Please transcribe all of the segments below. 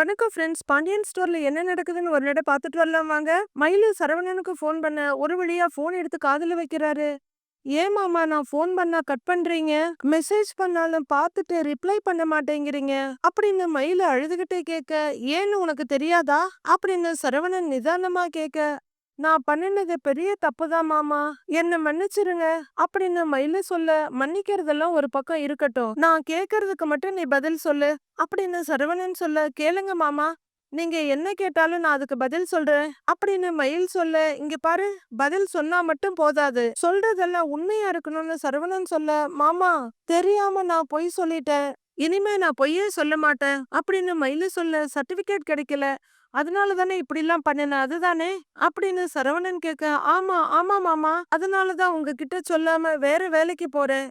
வணக்கம் ஃப்ரெண்ட்ஸ் பாண்டியன் ஸ்டோர்ல என்ன நடக்குதுன்னு ஒரு நட பார்த்துட்டு வரலாம் வாங்க மயிலு சரவணனுக்கு ஃபோன் பண்ண ஒரு வழியா ஃபோன் எடுத்து காதுல வைக்கிறாரு. ஏன் மாமா நான் ஃபோன் பண்ணா கட் பண்றீங்க? மெசேஜ் பண்ணாலும் பார்த்துட்டு ரிப்ளை பண்ண மாட்டேங்கிறீங்க. அப்படின்னு மயில அழுதுகிட்டே கேட்க ஏன்னு உனக்கு தெரியாதா? அப்படின்னு சரவணன் நிதானமா கேட்க நான் பண்ணினது பெரிய தப்புதான் மாமா. என்ன மன்னிச்சிருங்க. அப்படின்னு மயில சொல்ல மன்னிக்கிறதெல்லாம் ஒரு பக்கம் இருக்கட்டும். நான் கேக்குறதுக்கு மட்டும் நீ பதில் சொல்லு. அப்படின்னு சரவணன் சொல்ல கேளுங்க மாமா. நீங்க என்ன கேட்டாலும் நான் அதுக்கு பதில் சொல்றேன். அப்படின்னு மயில் சொல்ல இங்க பாரு பதில் சொன்னா மட்டும் போதாது. சொல்றதெல்லாம் உண்மையா இருக்கணும்னு சரவணன் சொல்ல மாமா தெரியாம நான் பொய் சொல்லிட்டேன். இனிமே நான் பொய்யே சொல்ல மாட்டேன். அப்படின்னு மயில சொல்ல சர்டிபிகேட் கிடைக்கல. அதனால தானே இப்படிலாம் பண்ணின அதுதானே அப்படின்னு சரவணன் கேட்க ஆமா ஆமா மாமா அதனாலதான் உங்ககிட்ட சொல்லாம வேற வேலைக்கு போறேன்.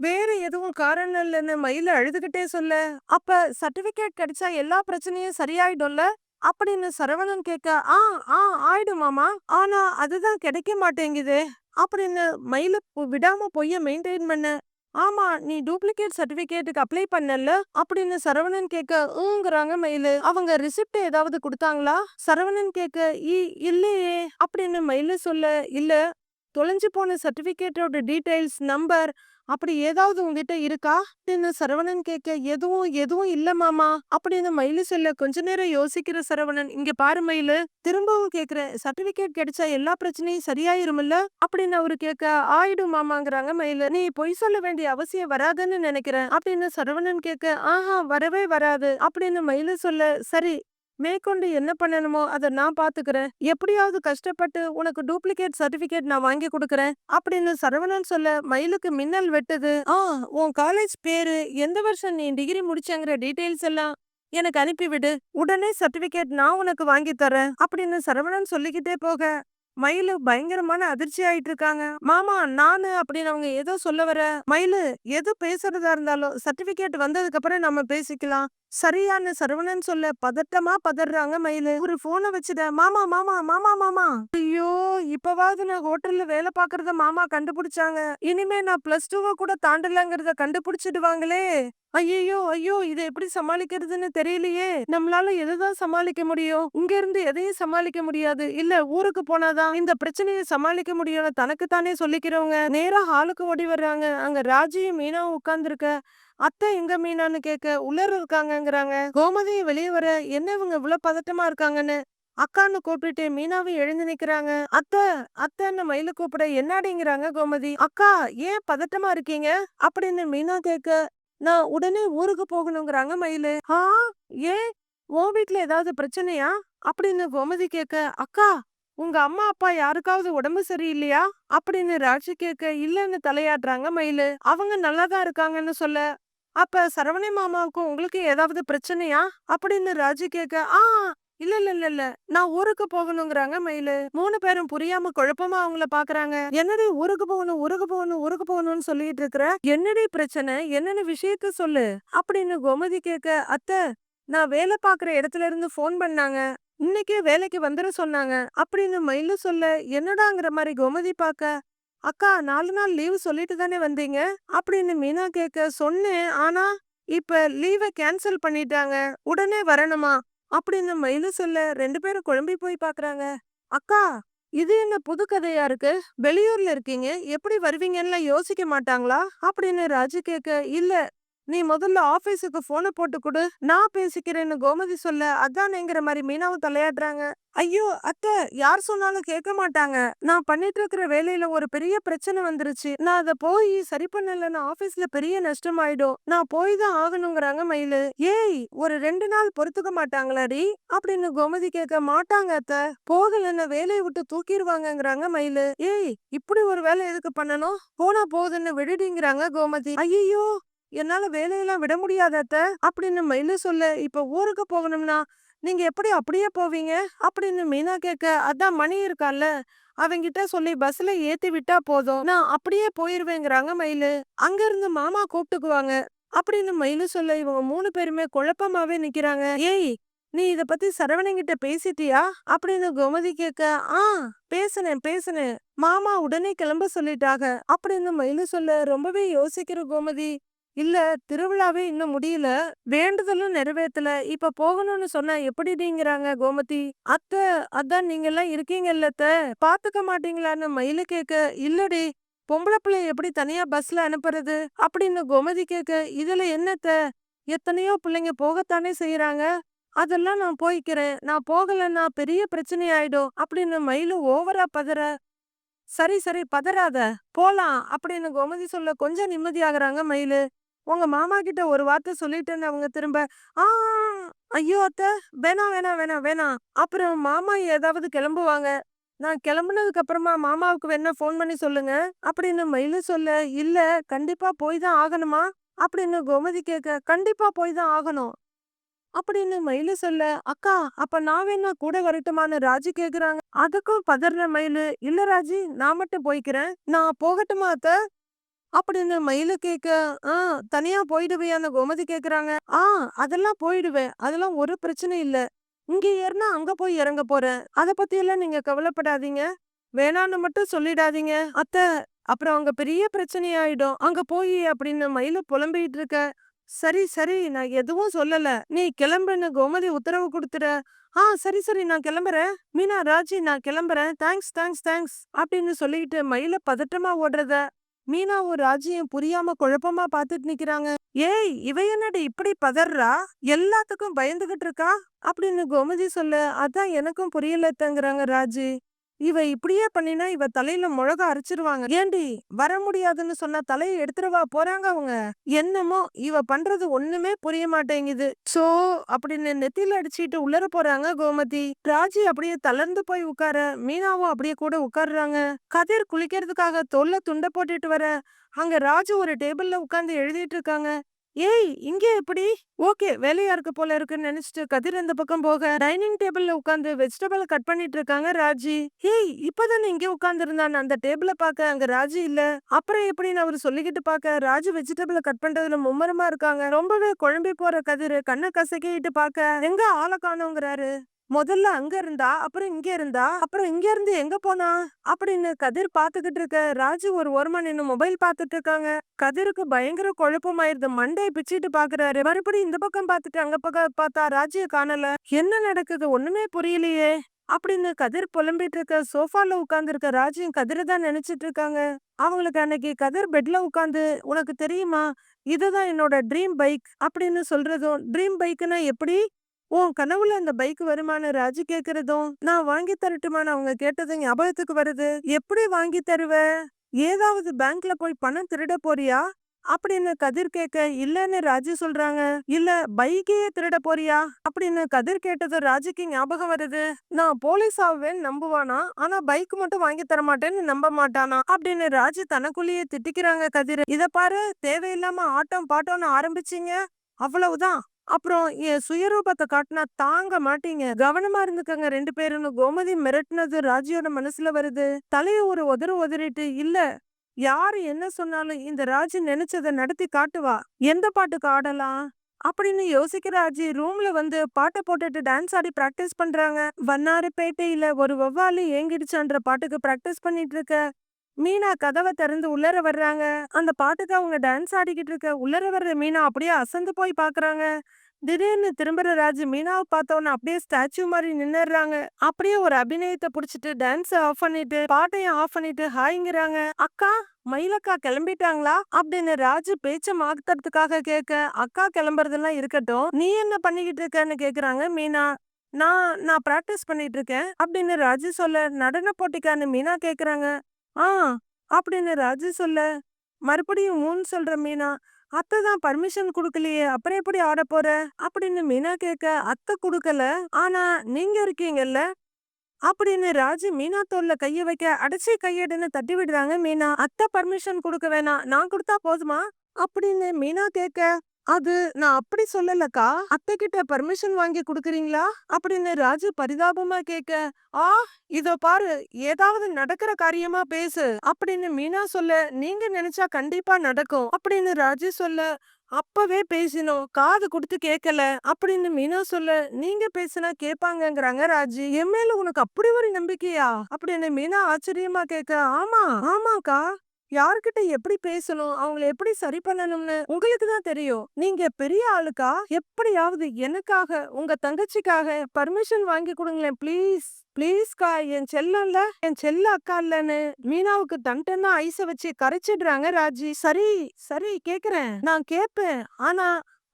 வேற எதுவும் காரணம் இல்லைன்னு மயில அழுதுகிட்டே சொல்ல அப்ப சர்டிபிகேட் கிடைச்சா எல்லா பிரச்சனையும் சரியாயிடும்ல? அப்படின்னு சரவணன் கேட்க ஆ ஆ ஆயிடும் மாமா ஆனா அதுதான் கிடைக்க மாட்டேங்குது. அப்படின்னு மயில விடாம பொய்ய மெயின்டைன் பண்ண ஆமா நீ டூப்ளிகேட் சர்டிபிகேட்டுக்கு அப்ளை பண்ணல அப்படின்னு சரவணன் கேட்க ஊங்குறாங்க மயிலு அவங்க ரிசிப்ட் ஏதாவது கொடுத்தாங்களா? சரவணன் கேட்க "இ இல்லையே அப்படின்னு மயிலு சொல்ல இல்ல. தொலைஞ்சு போன சர்டிபிகேட்டோட டீடைல்ஸ் நம்பர் அப்படி ஏதாவது உங்ககிட்ட இருக்கா? அப்படின்னு சரவணன் கேட்க எதுவும் எதுவும் இல்ல மாமா அப்படின்னு மயிலு சொல்ல கொஞ்ச நேரம் யோசிக்கிற சரவணன் இங்க பாரு மயிலு திரும்பவும் கேக்குற சர்டிபிகேட் கிடைச்சா எல்லா பிரச்சனையும் சரியாயிரும்ல அப்படின்னு அவரு கேட்க ஆயிடும் மாமாங்கிறாங்க மயிலு நீ பொய் சொல்ல வேண்டிய அவசியம் வராதுன்னு நினைக்கிறேன் அப்படின்னு சரவணன் கேட்க ஆஹா வரவே வராது அப்படின்னு மயிலு சொல்ல சரி மேற்கொண்டு என்ன பண்ணணுமோ அதை நான் பாத்துக்கிறேன். எப்படியாவது கஷ்டப்பட்டு உனக்கு டூப்ளிகேட் சர்டிபிகேட் நான் வாங்கி கொடுக்கறேன் அப்படின்னு சரவணன் சொல்ல மயிலுக்கு மின்னல் வெட்டுது. ஆ உன் காலேஜ் பேரு எந்த வருஷம் நீ டிகிரி முடிச்சங்கிற டீடைல்ஸ் எல்லாம் எனக்கு அனுப்பிவிடு. உடனே சர்டிபிகேட் நான் உனக்கு வாங்கி தரேன் அப்படின்னு சரவணன் சொல்லிக்கிட்டே போக மயிலு பயங்கரமான அதிர்ச்சி ஆயிட்டு இருக்காங்க மாமா நானு அப்படின்னு அவங்க ஏதோ சொல்ல வர மயிலு எது பேசுறதா இருந்தாலும் சர்டிபிகேட் வந்ததுக்கு அப்புறம் நம்ம பேசிக்கலாம். சரியான்னு சரவணன் சொல்ல பதட்டமா பதறாங்க மயிலு. ஒரு போனை வச்சுட. மாமா மாமா மாமா மாமா. ஐயோ இப்பவாவது நான் ஹோட்டல்ல வேலை பாக்குறத மாமா கண்டுபிடிச்சாங்க. இனிமே நான் பிளஸ் டூவை கூட தாண்டலங்கிறத கண்டுபிடிச்சிடுவாங்களே. ஐயோ ஐயோ இதை எப்படி சமாளிக்கிறதுன்னு தெரியலையே. நம்மளால எதுதான் சமாளிக்க முடியும்? இங்க இருந்து எதையும் சமாளிக்க முடியாது. இல்ல ஊருக்கு போனாதான் இந்த பிரச்சனையை சமாளிக்க முடியும்னு தனக்கு தானே சொல்லிக்கிறவங்க. நேரா ஹாலுக்கு ஓடி வர்றாங்க. அங்க ராஜியும் மீனாவும் உட்கார்ந்துருக்க அத்தை எங்க மீனான்னு கேட்க உள்ளர இருக்காங்கங்கிறாங்க. கோமதியை வெளியே வர என்ன இவங்க இவ்வளவு பதட்டமா இருக்காங்கன்னு? அக்கான்னு கூப்பிட்டுட்டு மீனாவை எழுந்து நிக்கிறாங்க. அத்தை அத்தைன்னு மயில கூப்பிட என்னடிங்கிறாங்க கோமதி? அக்கா ஏன் பதட்டமா இருக்கீங்க? அப்படின்னு மீனா கேட்க நான் உடனே ஊருக்கு போகணுங்கிறாங்க மயிலு. ஆ? ஏன்? உன் வீட்ல ஏதாவது பிரச்சனையா? அப்படின்னு கோமதி கேட்க அக்கா உங்க அம்மா அப்பா யாருக்காவது உடம்பு சரியில்லையா? அப்படின்னு ராஜி கேட்க இல்லைன்னு தலையாடுறாங்க மயிலு. அவங்க நல்லாதான் இருக்காங்கன்னு சொல்ல. அப்ப சரவணி மாமாவுக்கும் உங்களுக்கு ஏதாவது பிரச்சனையா? அப்படின்னு ராஜி கேட்க ஆ இல்ல இல்ல இல்ல இல்ல. நான் ஊருக்கு போகணுங்கிறாங்க மயிலு. மூணு பேரும் புரியாம குழப்பமா அவங்கள பாக்குறாங்க. என்னடி ஊருக்கு போகணும் ஊருக்கு போகணும் ஊருக்கு போகணும்னு சொல்லிட்டு இருக்கிற? என்னடி பிரச்சனை? என்னென்ன விஷயத்த சொல்லு? அப்படின்னு கோமதி கேட்க அத்தை நான் வேலை பாக்குற இடத்துல இருந்து ஃபோன் பண்ணாங்க. இன்னைக்கே வேலைக்கு வந்துட சொன்னாங்க. அப்படின்னு மயிலு சொல்ல என்னடாங்கிற மாதிரி கோமதி பார்க்க அக்கா நாலு நாள் லீவு சொல்லிட்டு தானே வந்தீங்க? அப்படின்னு மீனா கேட்க சொன்னேன். ஆனா இப்ப லீவை கேன்சல் பண்ணிட்டாங்க. உடனே வரணுமா? அப்படின்னு மயிலு சொல்ல ரெண்டு பேரும் குழம்பி போய் பாக்குறாங்க. அக்கா இது என்ன புது கதையா இருக்கு? வெளியூர்ல இருக்கீங்க. எப்படி வருவீங்கன்னு யோசிக்க மாட்டாங்களா? அப்படின்னு ராஜு கேட்க இல்ல நீ முதல்ல ஆபீஸுக்கு போனை போட்டு கொடு. நான் பேசிக்கிறேன்னு கோமதி சொல்ல அதானேங்கிற மாதிரி மீனாவும் தலையாடுறாங்க ஐயோ அத்தை யார் சொன்னாலும் கேட்க மாட்டாங்க. நான் பண்ணிட்டு இருக்கிற வேலையில ஒரு பெரிய பிரச்சனை வந்துருச்சு. நான் அதை போய் சரி பண்ணலன்னா ஆபீஸ்ல பெரிய நஷ்டம் ஆயிடும் நான் போய் தான் ஆகணுங்கிறாங்க மயிலு. ஏய் ஒரு ரெண்டு நாள் பொறுத்துக்க மாட்டாங்களாடி அப்படின்னு கோமதி கேட்க மாட்டாங்க அத்தை. போகலன்னு வேலையை விட்டு தூக்கிடுவாங்கங்கிறாங்க மயிலு. ஏய் இப்படி ஒரு வேலை எதுக்கு பண்ணணும்? போனா போகுதுன்னு விடுடிங்கிறாங்க கோமதி. ஐயோ என்னால வேலையெல்லாம் விட முடியாதத்த அத்தை. அப்படின்னு மயிலு சொல்ல. இப்ப ஊருக்கு போகணும்னா நீங்க எப்படி அப்படியே போவீங்க? அப்படின்னு மீனா கேட்க அதான் மணி இருக்கான்ல அவங்கிட்ட சொல்லி பஸ்ல ஏத்தி விட்டா போதும். நான் அப்படியே போயிருவேங்கிறாங்க மயிலு. அங்க இருந்து மாமா கூப்பிட்டுக்குவாங்க. அப்படின்னு மயிலு சொல்ல இவங்க மூணு பேருமே குழப்பமாவே நிக்கிறாங்க. ஏய் நீ இத பத்தி சரவணங்கிட்ட பேசிட்டியா? அப்படின்னு கோமதி கேட்க ஆ பேசுனேன் பேசுனேன். மாமா உடனே கிளம்ப சொல்லிட்டாங்க. அப்படின்னு மயிலு சொல்ல ரொம்பவே யோசிக்கிற கோமதி. இல்ல திருவிழாவே இன்னும் முடியல. வேண்டுதலும் நிறைவேற்றல இப்ப போகணும்னு சொன்னா எப்படிடிங்கிறாங்க கோமதி? அத்தை அதான் நீங்க எல்லாம் இருக்கீங்கல்ல அத்தை. பாத்துக்க மாட்டீங்களான்னு மயிலு கேக்க இல்லடி. பொம்பளை பிள்ளை எப்படி தனியா பஸ்ல அனுப்புறது? அப்படின்னு கோமதி கேக்க இதுல என்னத்த எத்தனையோ பிள்ளைங்க போகத்தானே செய்யறாங்க அதெல்லாம் நான் போய்க்கிறேன். நான் போகலன்னா பெரிய பிரச்சனை ஆயிடும் அப்படின்னு மயிலு ஓவரா பதற. சரி சரி பதறாத. போலாம் அப்படின்னு கோமதி சொல்ல கொஞ்சம் நிம்மதியாகுறாங்க மயிலு. உங்க மாமா கிட்ட ஒரு வார்த்தை சொல்லிட்டேன்னு அவங்க திரும்ப ஆ ஐயோ அத்தை வேணாம் வேணாம் வேணாம் வேணாம். அப்புறம் மாமா ஏதாவது கிளம்புவாங்க. நான் கிளம்புனதுக்கு அப்புறமா மாமாவுக்கு வேணா ஃபோன் பண்ணி சொல்லுங்க. அப்படின்னு மயிலு சொல்ல இல்ல கண்டிப்பா போய் தான் ஆகணுமா? அப்படின்னு கோமதி கேட்க கண்டிப்பா போய் தான் ஆகணும். அப்படின்னு மயிலு சொல்ல அக்கா அப்ப நான் வேணா கூட வரட்டுமான்னு ராஜி கேக்குறாங்க. அதுக்கும் பதற மயிலு இல்ல ராஜி நான் மட்டும் போய்க்கிறேன். நான் போகட்டுமா அத்த? அப்படின்னு மயில கேக்க ஆ தனியா போயிடுவியான்னு கோமதி கேக்குறாங்க. ஆ அதெல்லாம் போயிடுவேன் அதெல்லாம் ஒரு பிரச்சனை இல்ல. இங்க ஏறினா அங்க போய் இறங்க போறேன் அத பத்தி எல்லாம் நீங்க கவலைப்படாதீங்க. வேணான்னு மட்டும் சொல்லிடாதீங்க. அத்த அப்புறம் அங்க பெரிய பிரச்சனை ஆயிடும். அங்க போய் அப்படின்னு மயில புலம்பிட்டு இருக்க. சரி சரி நான் எதுவும் சொல்லல. நீ கிளம்புன்னு கோமதி உத்தரவு கொடுத்துற ஆ சரி சரி நான் கிளம்புறேன். மீனா ராஜி நான் கிளம்புறேன். தேங்க்ஸ் தேங்க்ஸ் தேங்க்ஸ் அப்படின்னு சொல்லிட்டு மயில பதட்டமா ஓடுறத மீனாவும் ராஜியும் புரியாம குழப்பமா பாத்துட்டு நிக்கிறாங்க. ஏய் இவ என்னடி இப்படி பதறா எல்லாத்துக்கும் பயந்துகிட்டு இருக்கா? அப்படின்னு கோமதி சொல்ல அதான் எனக்கும் புரியலத்தங்கிறாங்க ராஜி. இவ இப்படியே பண்ணினா இவ தலையில முழக அரைச்சிருவாங்க. ஏண்டி? வர முடியாதுன்னு சொன்னா தலையை எடுத்துருவா போறாங்க அவங்க. என்னமோ இவ பண்றது ஒண்ணுமே புரிய மாட்டேங்குது. சோ அப்படின்னு நெத்தியில அடிச்சுட்டு உள்ளர போறாங்க கோமதி. ராஜி அப்படியே தளர்ந்து போய் உட்கார மீனாவும் அப்படியே கூட உட்காருறாங்க. கதிர் குளிக்கிறதுக்காக தொல்ல துண்டை போட்டுட்டு வர அங்க ராஜு ஒரு டேபிள்ல உட்காந்து எழுதிட்டு இருக்காங்க. ஏய் இங்கே எப்படி? ஓகே வேலையா இருக்கு போல இருக்குன்னு நினைச்சிட்டு கதிர் இந்த பக்கம் போக டைனிங் டேபிள்ல உட்காந்து வெஜிடபிள் கட் பண்ணிட்டு இருக்காங்க ராஜி. ஏய் இப்பதானே இங்கே உட்கார்ந்து இருந்தான் அந்த டேபிள பாக்க அங்க ராஜி இல்ல. அப்புறம் எப்படின்னு அவரு சொல்லிக்கிட்டு பாக்க ராஜு வெஜிடபிள் கட் பண்றதுல மும்மரமா இருக்காங்க. ரொம்பவே குழம்பி போற கதிர் கண்ணை கசக்கிட்டு பாக்க எங்க ஆளை காணோங்கிறாரு. முதல்ல அங்க இருந்தா அப்புறம் இங்க இருந்தா அப்புறம் இங்க இருந்து எங்க போனா? அப்படின்னு கதிர் பாத்துக்கிட்டு இருக்க ராஜு ஒரு ஓரமா நின்று மொபைல் பாத்துட்டு இருக்காங்க. கதிருக்கு பயங்கர குழப்பமாயிருது. மண்டையை பிச்சிட்டு பாக்குறாரு. மறுபடியும் இந்த பக்கம் பாத்துட்டு அங்க பக்கம் பார்த்தா ராஜிய காணல. என்ன நடக்குது? ஒண்ணுமே புரியலையே. அப்படின்னு கதிர் புலம்பிட்டு இருக்க சோஃபால உட்கார்ந்து இருக்க ராஜியும் கதிரை தான் நினைச்சிட்டு இருக்காங்க. அவங்களுக்கு அன்னைக்கு கதிர் பெட்ல உட்காந்து உனக்கு தெரியுமா? இதுதான் என்னோட ட்ரீம் பைக் அப்படின்னு சொல்றதும் ட்ரீம் பைக்குன்னா எப்படி? உன் கனவுல அந்த பைக் வருமான ராஜு கேக்குறதும் நான் வாங்கி தரட்டுமான்னு அவங்க கேட்டது ஞாபகத்துக்கு வருது. எப்படி வாங்கி தருவ? ஏதாவது பேங்க்ல போய் பணம் திருட போறியா? அப்படின்னு கதிர் கேட்க இல்லன்னு ராஜு சொல்றாங்க. இல்ல பைக்கையே திருட போறியா? அப்படின்னு கதிர் கேட்டது ராஜுக்கு ஞாபகம் வருது. நான் போலீஸ் ஆவேன் நம்புவானா? ஆனா பைக் மட்டும் வாங்கி தர மாட்டேன்னு நம்ப மாட்டானா? அப்படின்னு ராஜு தனக்குள்ளேயே திட்டிக்கிறாங்க கதிர். இத பாரு தேவையில்லாம ஆட்டம் பாட்டம்னு ஆரம்பிச்சீங்க. அவ்வளவுதான். அப்புறம் என் சுயரூபத்தை காட்டினா தாங்க மாட்டீங்க. கவனமா இருந்துக்கங்க ரெண்டு பேருன்னு. கோமதி மிரட்டினது ராஜியோட மனசுல வருது. தலைய ஒரு உதறு உதறிட்டு இல்ல யாரு என்ன சொன்னாலும் இந்த ராஜி நினைச்சத நடத்தி காட்டுவா. எந்த பாட்டுக்கு ஆடலாம்? அப்படின்னு யோசிக்கிற அஜி ரூம்ல வந்து பாட்டை போட்டுட்டு டான்ஸ் ஆடி பிராக்டிஸ் பண்றாங்க. வண்ணாரப்பேட்டையில ஒரு வவ்வாலு ஏங்கிடுச்சான்ற பாட்டுக்கு பிராக்டிஸ் பண்ணிட்டு இருக்க. மீனா கதவை திறந்து உள்ளர வர்றாங்க. அந்த பாட்டுக்கு அவங்க டான்ஸ் ஆடிக்கிட்டு இருக்க உள்ளர வர்ற மீனா அப்படியே அசந்து போய் பாக்குறாங்க. திடீர்னு திரும்புற ராஜு மீனாவை பார்த்தோன்னு அப்படியே ஸ்டாச்சு மாதிரி நின்னுடுறாங்க அப்படியே ஒரு அபிநயத்தை புடிச்சிட்டு டான்ஸ் ஆஃப் பண்ணிட்டு பாட்டையும் ஆஃப் பண்ணிட்டு ஹாய்ங்கிறாங்க. அக்கா மயிலக்கா கிளம்பிட்டாங்களா? அப்படின்னு ராஜு பேச்ச மாத்துறதுக்காக கேட்க அக்கா கிளம்புறதெல்லாம் இருக்கட்டும். நீ என்ன பண்ணிக்கிட்டு இருக்கன்னு கேக்குறாங்க மீனா. நான் நான் ப்ராக்டிஸ் பண்ணிட்டு இருக்கேன். அப்படின்னு ராஜு சொல்ல நடன போட்டிக்கான்னு மீனா கேக்குறாங்க. ஆ அப்படின்னு ராஜு சொல்ல மறுபடியும் ஊன்னு சொல்ற மீனா அத்தை தான் பர்மிஷன் குடுக்கலையே அப்புறம் எப்படி ஆட போற? அப்படின்னு மீனா கேட்க அத்தை குடுக்கல ஆனா நீங்க இருக்கீங்கல்ல? அப்படின்னு ராஜு மீனா தோல்ல கைய வைக்க அடைச்சி கையடுன்னு தட்டி விடுறாங்க மீனா அத்தை பர்மிஷன் கொடுக்க வேணாம் நான் கொடுத்தா போதுமா? அப்படின்னு மீனா கேட்க அது நான் அப்படி சொல்லலக்கா. அத்தை கிட்ட பர்மிஷன் வாங்கி கொடுக்குறீங்களா? அப்படின்னு ராஜு பரிதாபமா கேட்க ஆ இதோ பாரு ஏதாவது நடக்கிற காரியமா பேசு அப்படின்னு மீனா சொல்ல நீங்க நினைச்சா கண்டிப்பா நடக்கும் அப்படின்னு ராஜு சொல்ல அப்பவே பேசினோம் காது கொடுத்து கேட்கல அப்படின்னு மீனா சொல்ல நீங்க பேசினா கேப்பாங்கங்கறாங்க ராஜி என் மேல உனக்கு அப்படி ஒரு நம்பிக்கையா? அப்படின்னு மீனா ஆச்சரியமா கேட்க ஆமா ஆமாக்கா. யார்கிட்ட எப்படி பேசணும்? அவங்களை எப்படி சரி பண்ணணும்னு உங்களுக்கு தான் தெரியும். நீங்க பெரிய ஆளுக்கா? எப்படியாவது எனக்காக உங்க தங்கச்சிக்காக பர்மிஷன் வாங்கி கொடுங்களேன். ப்ளீஸ் ப்ளீஸ்க்கா என் செல்லம்ல என் செல்ல அக்கா இல்லன்னு மீனாவுக்கு தண்டனா ஐஸ வச்சு கரைச்சிடுறாங்க ராஜி. சரி சரி கேக்குறேன். நான் கேப்பேன். ஆனா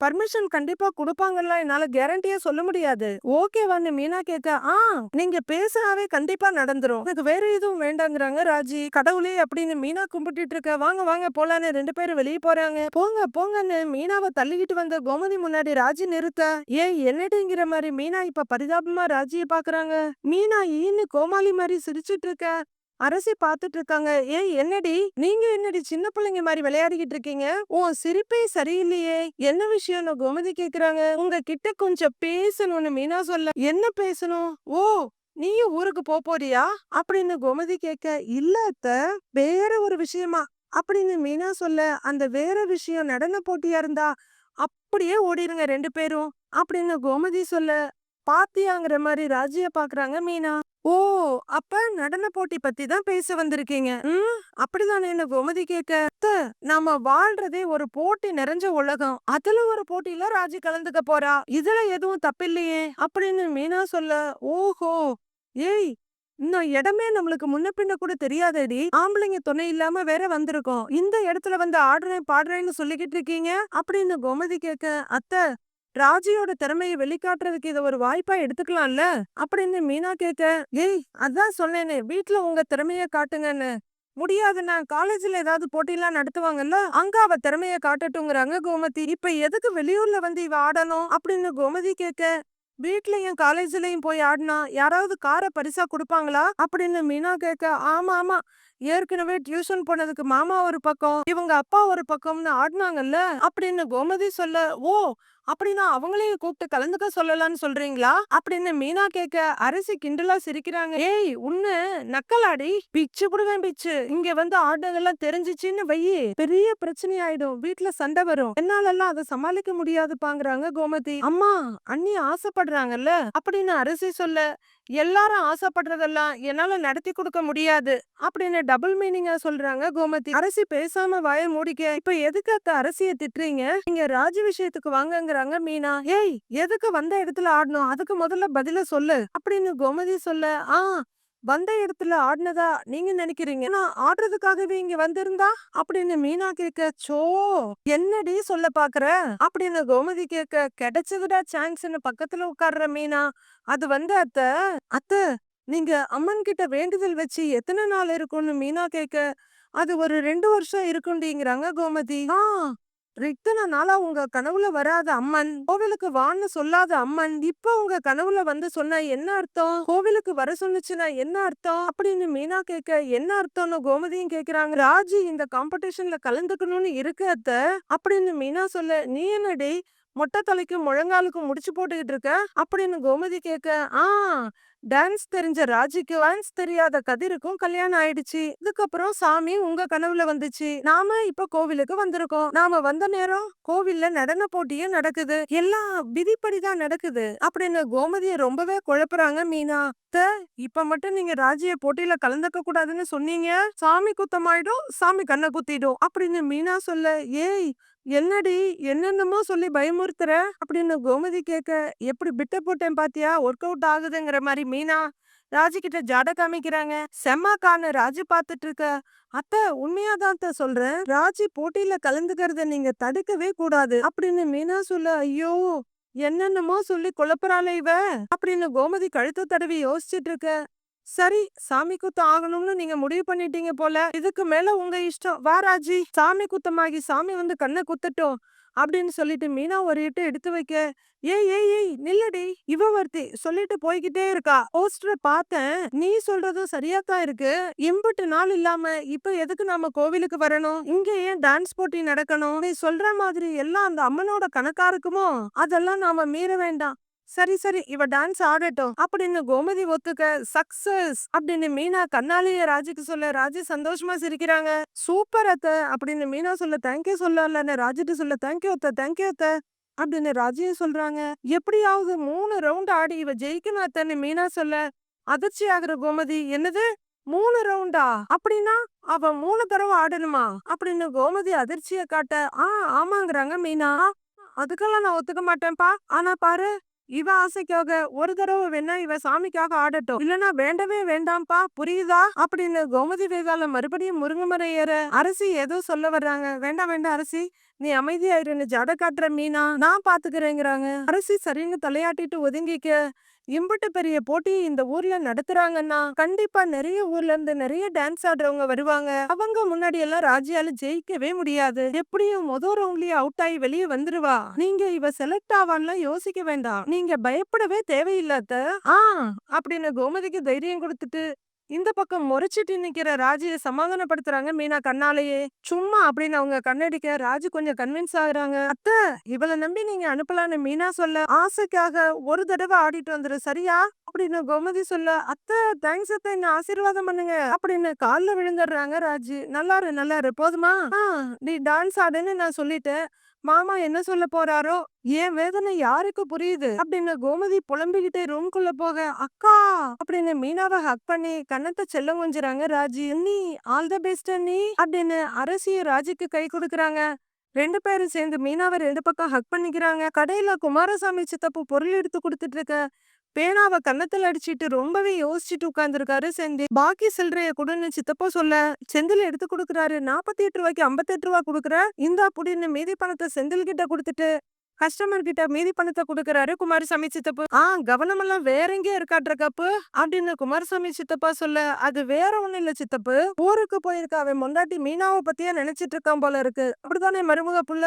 பர்மிஷன் கண்டிப்பா குடுப்பாங்கல்ல என்னால கேரண்டியா சொல்ல முடியாது. ஓகேவான்னு மீனா கேட்க ஆ நீங்க பேசினாவே கண்டிப்பா நடந்துரும். எனக்கு வேற எதுவும் வேண்டாங்கிறாங்க ராஜி. கடவுளே அப்படின்னு மீனா கும்பிட்டுட்டு இருக்க. வாங்க வாங்க போலான்னு ரெண்டு பேரும் வெளியே போறாங்க. போங்க போங்கன்னு மீனாவை தள்ளிக்கிட்டு வந்த கோமதி முன்னாடி ராஜி நிறுத்த ஏன் என்னடிங்கிற மாதிரி மீனா இப்ப பரிதாபமா ராஜியை பாக்குறாங்க? மீனா ஈன்னு கோமாளி மாதிரி சிரிச்சிட்டு இருக்க? அரசி பாத்துட்டு இருக்காங்க. ஏய் என்னடி? நீங்க என்னடி சின்ன பிள்ளைங்க மாதிரி விளையாடிக்கிட்டு இருக்கீங்க? உன் சிரிப்பே சரியில்லையே. என்ன விஷயம்னு கோமதி கேக்குறாங்க. உங்க கிட்ட கொஞ்சம் பேசணும்னு மீனா சொல்ல. என்ன பேசணும்? ஓ நீயும் ஊருக்கு போப் போறியா? அப்படின்னு கோமதி கேட்க இல்லத்த வேற ஒரு விஷயமா? அப்படின்னு மீனா சொல்ல அந்த வேற விஷயம் நடன போட்டியா இருந்தா அப்படியே ஓடிடுங்க ரெண்டு பேரும். அப்படின்னு கோமதி சொல்ல பாத்தியாங்கிற மாதிரி ராஜிய பாக்குறாங்க மீனா. ஓ! அப்ப நடன போட்டி பத்தி தான் பேச வந்திருக்கீங்க. ம் அப்படிதானே? கோமதி கேட்க நாம வாழ்றதே ஒரு போட்டி நிறைஞ்ச உலகம். அதுல ஒரு போட்டியில ராஜி கலந்துக்க போறா. இதுல எதுவும் தப்பில்லையே அப்படின்னு மீனா சொல்ல ஓஹோ! ஏய் இன்னும் இடமே நம்மளுக்கு முன்ன பின்ன கூட தெரியாதடி. ஆம்பளைங்க துணை இல்லாம வேற வந்திருக்கோம். இந்த இடத்துல வந்து ஆடுறேன் பாடுறேன்னு சொல்லிக்கிட்டு இருக்கீங்க? அப்படின்னு கோமதி கேட்க அத்தை ராஜியோட திறமையை வெளிக்காட்டுறதுக்கு இதை ஒரு வாய்ப்பா எடுத்துக்கலாம்ல? அப்படின்னு மீனா கேட்க ஏய் அதான் சொன்னேனே வீட்டுல உங்க திறமைய காட்டுங்கன்னு. முடியாது நான் காலேஜ்ல ஏதாவது போட்டியெல்லாம் நடத்துவாங்கல்ல அங்க அவ திறமைய காட்டட்டுங்கிறாங்க கோமதி. இப்ப எதுக்கு வெளியூர்ல வந்து இவ ஆடணும்? அப்படின்னு கோமதி கேட்க வீட்லயும் காலேஜ்லயும் போய் ஆடினா யாராவது காரை பரிசா கொடுப்பாங்களா? அப்படின்னு மீனா கேட்க ஆமா ஆமா. ஏற்கனவே டியூஷன் போனதுக்கு மாமா ஒரு பக்கம் இவங்க அப்பா ஒரு பக்கம்னு ஆடினாங்கல்ல? அப்படின்னு கோமதி சொல்ல ஓ அப்படின்னா அவங்களையும் கூப்பிட்டு கலந்துக்க சொல்லலாம்னு சொல்றீங்களா? அப்படின்னு மீனா கேட்க அரசி கிண்டலா சிரிக்கிறாங்க. ஏய் உன்னு நக்கலாடி. பிச்சு புடுவேன் பிச்சு. இங்க வந்து ஆடுனதெல்லாம் தெரிஞ்சிச்சுன்னு வையி பெரிய பிரச்சனை ஆயிடும் வீட்டுல சண்டை வரும். என்னாலெல்லாம் அதை சமாளிக்க முடியாதுப்பாங்கிறாங்க கோமதி. அம்மா அண்ணி ஆசைப்படுறாங்கல்ல? அப்படின்னு அரசி சொல்ல எல்லாரும் ஆசைப்படுறதெல்லாம் என்னால நடத்தி கொடுக்க முடியாது. அப்படின்னு டபுள் மீனிங்கா சொல்றாங்க கோமதி. அரசி பேசாம வாய மூடிக்க இப்ப எதுக்கு அத்த அரசிய திட்டுறீங்க? நீங்க ராஜி விஷயத்துக்கு வாங்க அப்படிங்கிறாங்க மீனா. ஏய் எதுக்கு வந்த இடத்துல ஆடணும்? அதுக்கு முதல்ல பதில சொல்லு. அப்படின்னு கோமதி சொல்ல ஆ வந்த இடத்துல ஆடினதா நீங்க நினைக்கிறீங்க? நான் ஆடுறதுக்காகவே இங்க வந்திருந்தா? அப்படின்னு மீனா கேட்க சோ என்னடி சொல்ல பாக்குற? அப்படின்னு கோமதி கேட்க கிடைச்சதுடா சான்ஸ்னு பக்கத்துல உட்கார்ற மீனா. அது வந்து அத்த அத்த நீங்க அம்மன் கிட்ட வேண்டுதல் வச்சு எத்தனை நாள் இருக்கும்னு மீனா கேட்க அது ஒரு ரெண்டு வருஷம் இருக்குண்டிங்கிறாங்க கோமதி. ஆ இத்தனை நாளா உங்க கனவுல வராத அம்மன் கோவிலுக்கு வான்னு சொல்லாத அம்மன் இப்ப உங்க கனவுல வந்து சொன்னா என்ன அர்த்தம்? கோவிலுக்கு வர சொன்னுச்சுன்னா என்ன அர்த்தம்? அப்படின்னு மீனா கேட்க என்ன அர்த்தம்னு கோமதியும் கேக்குறாங்க. ராஜி இந்த காம்படிஷன்ல கலந்துக்கணும்னு இருக்கு அத்த. அப்படின்னு மீனா சொல்ல நீ என்னடி மொட்டை தலைக்கும் முழங்காலுக்கும் முடிச்சு போட்டுக்கிட்டு இருக்க? அப்படின்னு கோமதி கேட்க ஆ டான்ஸ் தெரிஞ்ச ராஜிக்கு டான்ஸ் தெரியாத கதிருக்கும் கல்யாணம் ஆயிடுச்சு. இதுக்கப்புறம் சாமி உங்க கனவுல வந்துச்சு. நாம இப்ப கோவிலுக்கு வந்திருக்கோம். நாம வந்த நேரம் கோவில்ல நடன போட்டியும் நடக்குது. எல்லாம் விதிப்படிதான் நடக்குது. அப்படின்னு கோமதிய ரொம்பவே குழப்புறாங்க மீனா. இப்ப மட்டும் நீங்க ராஜிய போட்டியில கலந்துக்க கூடாதுன்னு சொன்னீங்க. சாமி குத்தமாயிடும் சாமி கண்ணை குத்திடும் அப்படின்னு மீனா சொல்ல ஏய் என்னடி என்னென்னமோ சொல்லி பயமுறுத்துற? அப்படின்னு கோமதி கேட்க எப்படி பிட்ட போட்டேன் பாத்தியா? ஒர்க் அவுட் ஆகுதுங்கிற மாதிரி மீனா ராஜி கிட்ட ஜாட காமிக்கிறாங்க. செம்மாக்கான்னு ராஜி பாத்துட்டு இருக்க. அத்தை உண்மையாதான் அத்தை சொல்றேன். ராஜி போட்டியில கலந்துக்கிறத நீங்க தடுக்கவே கூடாது. அப்படின்னு மீனா சொல்ல ஐயோ என்னென்னமோ சொல்லி குழப்பறாளே இவ. அப்படின்னு கோமதி கழுத்து தடவி யோசிச்சுட்டு இருக்க. சரி சாமி குத்தம் ஆகணும்னு நீங்க முடிவு பண்ணிட்டீங்க போல. இதுக்கு மேல உங்க இஷ்டம். வாராஜி சாமி குத்தமாகி சாமி வந்து கண்ணை குத்தட்டும் அப்படின்னு சொல்லிட்டு மீனா ஒரு இட்டு எடுத்து வைக்க ஏய் ஏய் ஏய் நில்லடி. இவ ஒருத்தி. சொல்லிட்டு போய்கிட்டே இருக்கா. போஸ்டர் பார்த்தேன். நீ சொல்றதும் சரியா தான் இருக்கு. இம்பட்டு நாள் இல்லாம இப்ப எதுக்கு நாம கோவிலுக்கு வரணும்? இங்க ஏன் டான்ஸ் போட்டி நடக்கணும்? நீ சொல்ற மாதிரி எல்லாம் அந்த அம்மனோட கணக்கா இருக்குமோ அதெல்லாம் நாம மீற வேண்டாம். சரி சரி இவ டான்ஸ் ஆடட்டும். அப்படின்னு கோமதி ஒத்துக்க சக்சஸ் அப்படின்னு மீனா கண்ணாலேயே ராஜுக்கு சொல்ல ராஜு சந்தோஷமா சிரிக்கிறாங்க. சூப்பர் அத்த! அப்படின்னு மீனா சொல்ல தேங்க்யூ சொல்லலன்னு ராஜுட்டு சொல்ல தேங்க்யூ அத்த தேங்க்யூ அத்த! அப்படின்னு ராஜியும் சொல்றாங்க. எப்படியாவது மூணு ரவுண்ட் ஆடி இவ ஜெயிக்கணும் அத்தன்னு மீனா சொல்ல அதிர்ச்சி ஆகுற கோமதி என்னது? மூணு ரவுண்டா அப்படின்னா அவ மூணு தடவை ஆடணுமா? அப்படின்னு கோமதி அதிர்ச்சிய காட்ட ஆ ஆமாங்கிறாங்க மீனா. அதுக்கெல்லாம் நான் ஒத்துக்க மாட்டேன்ப்பா. ஆனா பாரு இவ ஆசைக்காக ஒரு தடவை வேணா இவ சாமிக்காக ஆடட்டும். இல்லனா வேண்டவே வேண்டாம்ப்பா புரியுதா? அப்படின்னு கோமதி வேதாள மறுபடியும் முருங்கமரை ஏற அரசி ஏதோ சொல்ல வர்றாங்க. வேண்டாம் வேண்டாம் அரசி. நீ அமைதியாயிருன்னு ஜட காட்டுற மீனா. நான் பாத்துக்கிறேங்கிறாங்க. அரசி சரின்னு தலையாட்டிட்டு ஒதுங்கிக்க. இம்புட்டு பெரிய போட்டி இந்த ஊர்ல நடத்துறாங்கன்னா கண்டிப்பா நிறைய ஊர்ல இருந்து நிறைய டான்ஸ் ஆடுறவங்க வருவாங்க. அவங்க முன்னாடி எல்லாம் ராஜியால ஜெயிக்கவே முடியாது. எப்படியும் மொத ரவுண்ட்லயே அவுட் ஆகி வெளியே வந்துருவா. நீங்க இவ செலக்ட் ஆவான்லாம் யோசிக்க வேண்டாம். நீங்க பயப்படவே தேவையில்லாத ஆ அப்படின்னு கோமதிக்கு தைரியம் கொடுத்துட்டு இந்த பக்கம் முறைச்சிட்டு நிக்கிற ராஜிய சமாதானப்படுத்துறாங்க மீனா கண்ணாலேயே. சும்மா அப்படின்னு அவங்க கண்ணடிக்க ராஜு கொஞ்சம் கன்வின்ஸ் ஆகுறாங்க. அத்தை இவளை நம்பி நீங்க அனுப்பலான்னு மீனா சொல்ல ஆசைக்காக ஒரு தடவை ஆடிட்டு வந்துரு சரியா? அப்படின்னு கோமதி சொல்ல அத்தை தேங்க்ஸ் அத்தை என்ன ஆசீர்வாதம் பண்ணுங்க அப்படின்னு கால்ல விழுந்துடுறாங்க ராஜு. நல்லாரு நல்லாரு போதுமா? "ஆ, நீ டான்ஸ் ஆடுன்னு நான் சொல்லிட்டேன். மாமா என்ன சொல்ல போறாரோ என் வேதனை யாருக்கு புரியுது? அப்படின்னு கோமதி புலம்பிக்கிட்டே ரூம்குள்ள போக அக்கா! அப்படின்னு மீனாவை ஹக் பண்ணி கண்ணத்தை செல்ல கொஞ்சுறாங்க ராஜி நீ ஆல் த பெஸ்ட் நீ? அப்படின்னு அரசிய ராஜிக்கு கை கொடுக்குறாங்க. ரெண்டு பேரும் சேர்ந்து மீனாவை ரெண்டு பக்கம் ஹக் பண்ணிக்கிறாங்க. கடையில குமாரசாமி சித்தப்பு பொருள் எடுத்து கொடுத்துட்டு இருக்க பேனாவை கன்னத்துல அடிச்சிட்டு ரொம்பவே யோசிச்சுட்டு உட்கார்ந்துருக்காரு. செந்தில். பாக்கி சில்லறைய கொடுன்னு சித்தப்பா சொல்ல செந்தில் எடுத்து கொடுக்குறாரு. நாற்பத்தி எட்டு ரூபாய்க்கு ஐம்பத்தெட்டு ரூபா கொடுக்குற? இந்தா அப்படின்னு மீதி பணத்தை செந்தில் கிட்ட கொடுத்துட்டு கஸ்டமர் கிட்ட மீதி பணத்தை கொடுக்கறாரு குமாரசாமி சித்தப்பு. ஆ கவனமெல்லாம் வேற எங்கே இருக்காட்ற கப்பு அப்படின்னு குமாரசாமி சித்தப்பா சொல்ல அது வேற ஒண்ணும் இல்ல சித்தப்பு. ஊருக்கு போயிருக்க அவன் மொண்டாட்டி மீனாவை பத்தியே நினைச்சிட்டு இருக்கான் போல இருக்கு. அப்படித்தானே மருமக புள்ள?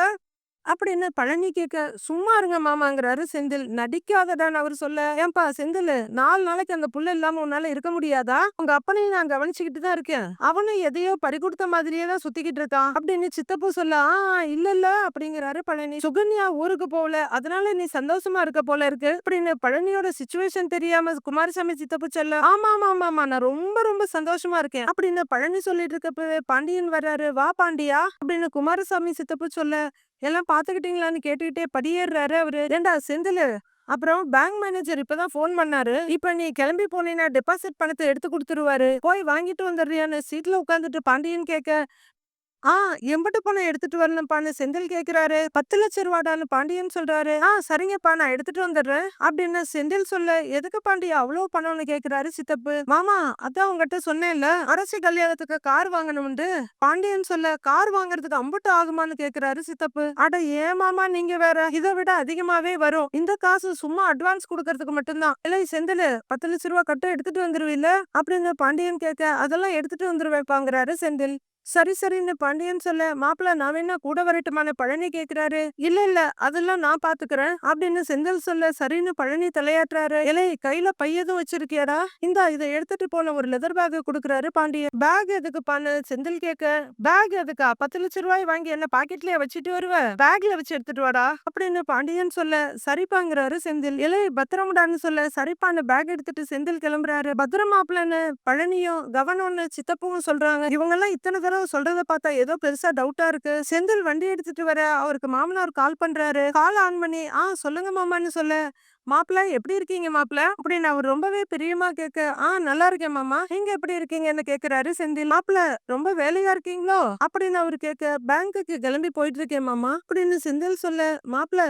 அப்படின்னு பழனி கேட்க சும்மா இருங்க மாமாங்கிறாரு செந்தில். நடிக்காதடான்னு அவர் சொல்ல. ஏன்பா செந்தில் நாலு நாளைக்கு அந்த புள்ள இல்லாம உன்னால இருக்க முடியாதா? உங்க அப்பனையும் நான் கவனிச்சுக்கிட்டு தான் இருக்கேன். அவனும் எதையோ பறி கொடுத்த மாதிரியே தான் சுத்திக்கிட்டு இருக்கான். அப்படின்னு சித்தப்பு சொல்ல ஆ இல்ல இல்ல அப்படிங்கிறாரு பழனி. சுகன்யா ஊருக்கு போகல. அதனால நீ சந்தோஷமா இருக்க போல இருக்கு. அப்படின்னு பழனியோட சுச்சுவேஷன் தெரியாம குமாரசாமி சித்தப்பு சொல்ல ஆமா ஆமா ஆமா ஆமா. நான் ரொம்ப ரொம்ப சந்தோஷமா இருக்கேன். அப்படின்னு பழனி சொல்லிட்டு இருக்கப்பவே பாண்டியன் வர்றாரு. வா பாண்டியா. அப்படின்னு குமாரசாமி சித்தப்பு சொல்ல எல்லாம் பாத்துக்கிட்டீங்களான்னு கேட்டுக்கிட்டே படியேறாரு அவரு. ஏண்டா செந்தில்? அப்புறம் பேங்க் மேனேஜர் இப்பதான் ஃபோன் பண்ணாரு. இப்ப நீ கிளம்பி போனீங்கன்னா டெபாசிட் பணத்தை எடுத்து கொடுத்துருவாரு. போய் வாங்கிட்டு வந்துடுறியான்னு சீட்ல உட்காந்துட்டு பாண்டியன் கேட்க ஆ எம்பட்டு பணம் எடுத்துட்டு வரணும்ப்பான்னு செந்தில் கேக்குறாரு. பத்து லட்சம் ரூபாடான்னு பாண்டியன் சொல்றாரு. ஆ சரிங்கப்பா நான் எடுத்துட்டு வந்துடுறேன். அப்படின்னு செந்தில் சொல்ல எதுக்கு பாண்டியா அவ்வளவு பணம்னு கேக்குறாரு சித்தப்பு? மாமா அதான் உங்ககிட்ட சொன்னேன்ல. அரசு கல்யாணத்துக்கு கார் வாங்கணும்னு பாண்டியன் சொல்ல கார் வாங்குறதுக்கு அம்புட்டு ஆகுமான்னு கேக்குறாரு சித்தப்பு. அட ஏ மாமா நீங்க வேற? இதை விட அதிகமாவே வரும். இந்த காசு சும்மா அட்வான்ஸ் கொடுக்கறதுக்கு மட்டும்தான். இல்லை செந்தில் பத்து லட்ச ரூபா கட்டம் எடுத்துட்டு வந்துருவீல்ல? அப்படின்னு பாண்டியன் கேட்க அதெல்லாம் எடுத்துட்டு வந்துருவேப்பாங்கிறாரு செந்தில். சரி சரின்னு பாண்டியன் சொல்ல மாப்பிள்ள நான் வேணா கூட வரட்டுமான பழனி கேக்குறாரு. இல்ல இல்ல அதெல்லாம் நான் பாத்துக்கிறேன் அப்படின்னு செந்தில் சொல்ல சரின்னு பழனி தலையாட்டுறாரு. இலை கையில பையதும் வச்சிருக்கியாடா? இந்தா இதை எடுத்துட்டு போன ஒரு லெதர் பேக் கொடுக்குறாரு பாண்டியன். பேக் எதுக்கு பான்னு செந்தில் கேட்க பேக் எதுக்கா? பத்து லட்ச ரூபாய் வாங்கி என்ன பாக்கெட்லயே வச்சுட்டு வருவ? பேக்ல வச்சு எடுத்துட்டு வாடா அப்படின்னு பாண்டியன் சொல்ல சரிப்பாங்கிறாரு செந்தில். இலை பத்திரமுடான்னு சொல்ல சரிப்பான பேக் எடுத்துட்டு செந்தில் கிளம்புறாரு. பத்திரமாப்லன்னு பழனியும் கவனம்னு சித்தப்பும் சொல்றாங்க. இவங்க எல்லாம் இத்தனை தடவை சொல்றத பார்த்தா ஏதோ பெருசா டவுட்டா இருக்கு. செந்தில் வண்டி எடுத்துட்டு வர அவருக்கு மாமனார் கால் பண்றாரு. கால் ஆன் பண்ணி ஆ சொல்லுங்க மாமான்னு சொல்ல. மாப்பிள்ள எப்படி இருக்கீங்க மாப்பிள்ள அப்படின்னு அவர் ரொம்பவே பிரியமா கேட்க ஆ நல்லா இருக்கேன் மாமா. நீங்க எப்படி இருக்கீங்கன்னு கேக்குறாரு செந்தில். மாப்பிள்ள ரொம்ப வேலையா இருக்கீங்களோ? அப்படின்னு அவர் கேட்க பேங்குக்கு கிளம்பி போயிட்டு இருக்கேன் மாமா. அப்படின்னு செந்தில் சொல்ல மாப்பிள்ள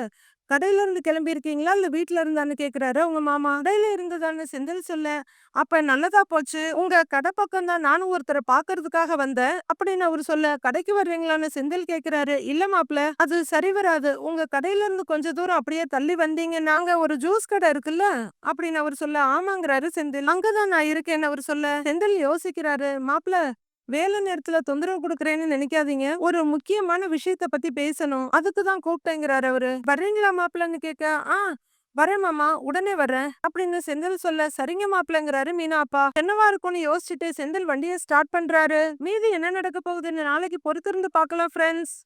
கடையில இருந்து கிளம்பி இருக்கீங்களா இல்ல வீட்டுல இருந்தான்னு கேக்குறாரு உங்க மாமா கடையில இருந்ததான்னு செந்தில் சொல்ல அப்ப நல்லதா போச்சு. உங்க கடை பக்கம் தான் நானும் ஒருத்தரை பாக்குறதுக்காக வந்தேன். அப்படின்னு அவர் சொல்ல கடைக்கு வர்றீங்களான்னு செந்தில் கேக்குறாரு இல்ல மாப்பிள்ள அது சரி வராது. உங்க கடையில இருந்து கொஞ்ச தூரம் அப்படியே தள்ளி வந்தீங்க. நாங்க ஒரு ஜூஸ் கடை இருக்குல்ல? அப்படின்னு அவர் சொல்ல ஆமாங்கிறாரு செந்தில். அங்கதான் நான் இருக்கேன்னு அவர் சொல்ல செந்தில் யோசிக்கிறாரு மாப்பிள்ள வேலை நேரத்துல தொந்தரவு கொடுக்கறேன்னு நினைக்காதீங்க. ஒரு முக்கியமான விஷயத்த பத்தி பேசணும். அதுக்கு தான் கூப்பிட்டேங்கிறாரு அவரு. வர்றீங்களா மாப்பிள்ளன்னு கேட்க ஆ வரேன் மாமா உடனே வர்றேன். அப்படின்னு செந்தில் சொல்ல சரிங்க மாப்பிள்ளங்கிறாரு மீனா அப்பா. என்னவா இருக்கும்னு யோசிச்சுட்டு செந்தில் வண்டியை ஸ்டார்ட் பண்றாரு. மீதி என்ன நடக்க போகுதுன்னு நாளைக்கு பொறுத்திருந்து பார்க்கலாம் ஃப்ரெண்ட்ஸ்